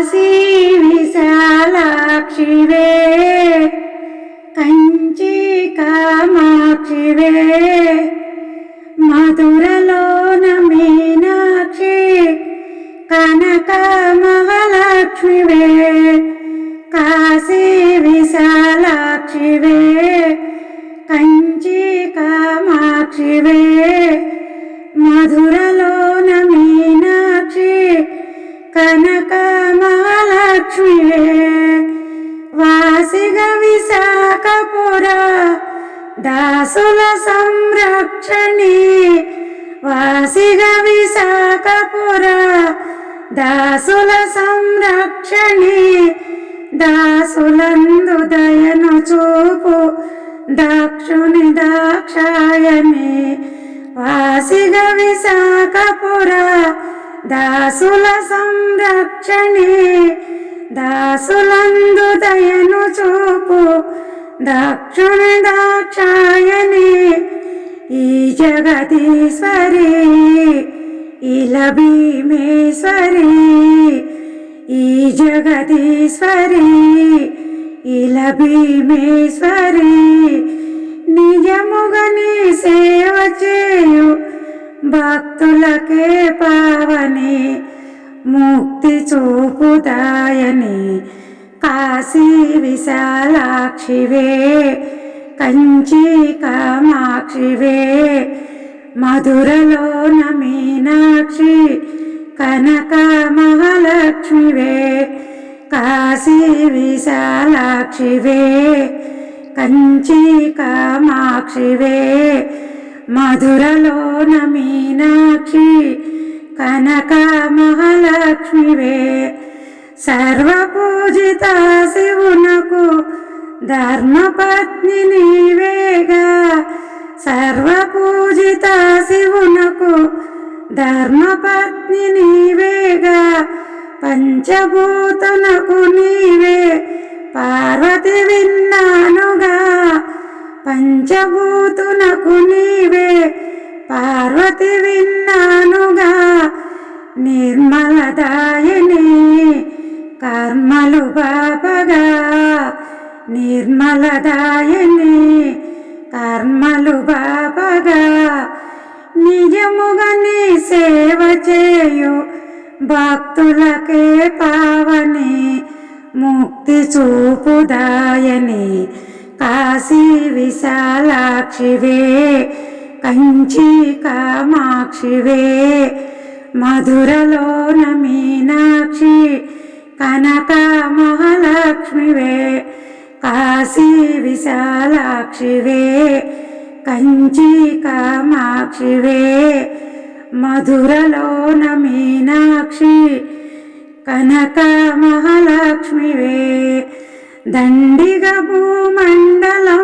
కాశీ విశాలాక్షివే. కంచి కామాక్షివే. మధురలోన మీనాక్షి కనక మహాలక్ష్మివే. కాశీ విశాలాక్షివే. వాసిగ విశాఖపుర దాసుల సంరక్షణి. వాసిగ విశాఖపుర దాసుల సంరక్షణి. దాసులందు దయను చూపు దాక్షుని దాక్షాయని వాసిగ విశాఖపుర దాసుల సంరక్షణి. దాసులందు దయను చూపు దక్షుని దాక్షాయనే ఈ జగదీశ్వరి ఇలా భీమేశ్వరి ఈ జగదీశ్వరి ఇలా భీమేశ్వరి నిజముగని సేవ చేయు భక్తులకే పావని ముక్తి చూపుతాయని కాశీ విశాలాక్షివే కంచి కామాక్షివే మధురలోన మీనాక్షి కనక మహాలక్ష్మివే కాశీ విశాలాక్షివే కంచి కామాక్షివే మధురలోన మీనాక్షి కనక మహాలక్ష్మివే సర్వపూజిత శివునకు ధర్మపత్ని నీవేగా సర్వపూజిత శివునకు ధర్మపత్ని నీవేగా పంచభూతునకు నీవే పార్వతి విన్నానుగా పంచభూతునకు నీవే పార్వతి విన్నానుగా. నిర్మలదాయని కర్మలు బాపగా. నిర్మలదాయని కర్మలు బాపగా. నిజముగా నీ సేవ చేయు భక్తులకే పావని ముక్తి చూపుదాయని. కాశీ విశాలాక్షివే కంచి కామాక్షివే. మధురలోన మీనాక్షి కనక మహాలక్ష్మివే కాశీ విశాలాక్షివే కంచి కామాక్షివే. మధురలోన మీనాక్షి కనక మహాలక్ష్మివే. దండిగ భూమండలం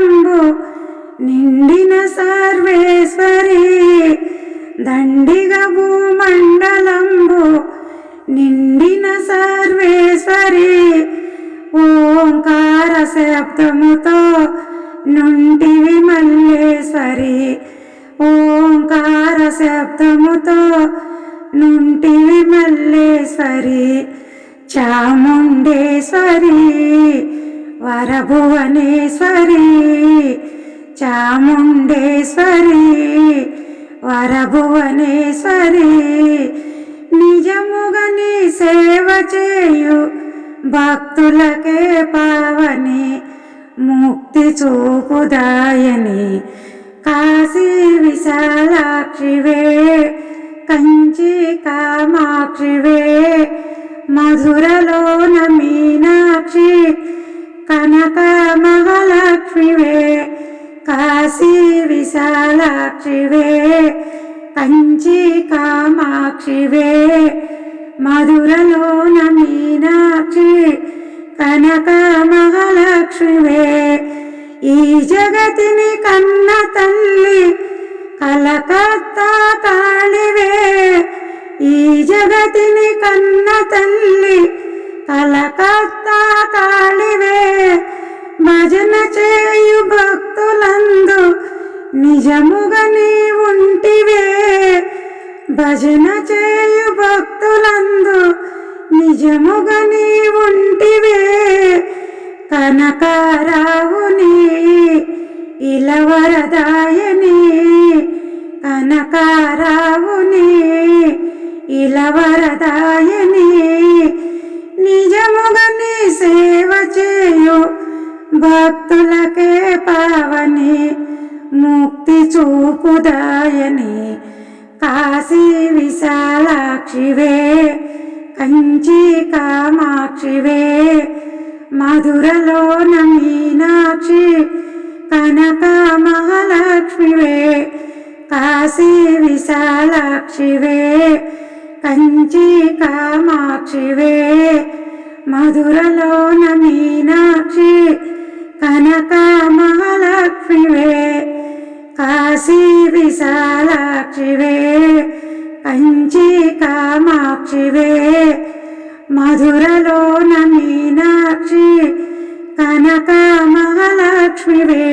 ఓంకార శబ్దముతో నుంటివి మల్లేశ్వరి. ఓంకార శబ్దముతో నుంటివి మల్లేశ్వరి. చాముండేశ్వరి వరభువనేశ్వరి. చాముండేశ్వరి వరభువనేశ్వరి. నిజముగా నీ సేవ చేయు భక్తులకే పావని ముక్తి చూపుదాయని. కాశీ విశాలాక్షివే కంచి కామాక్షివే మధురలోన మీనాక్షి కనక మహాలక్ష్మివే. కాశీ విశాలాక్షివే కంచి కామాక్షివే. మధురలోన మీనాక్షి కనక మహాలక్ష్మివే. ఈ జగతిని కన్న తల్లి కలకత్తా కాళివే. ఈ జగతిని కన్న తల్లి కలకత్తా కాళివే. భజన చేయు భక్తులందు నిజముగా నీ ఉంటివే భజన చేయు భక్తులందు నిజముగా నీ కనకారావుని ఇలవరదాయని కనకారావుని ఇలవరదాయని. నిజముగా నీ సేవ చేయు భక్తులకే పావని ముక్తి చూపుదాయని. కాశీ విశాలాక్షివే కంచి కామాక్షివే మధురలో మీనాక్షి కనక మహాలక్ష్మివే కాశీ విశాలాక్షివే కంచి కామాక్షివే మధురలో మీనాక్షి కనక మహాలక్ష్మివే. కాశీ విశాలాక్షివే కంచి కామాక్షివే మధురలోన మీనాక్షి కనక మహాలక్ష్మివే.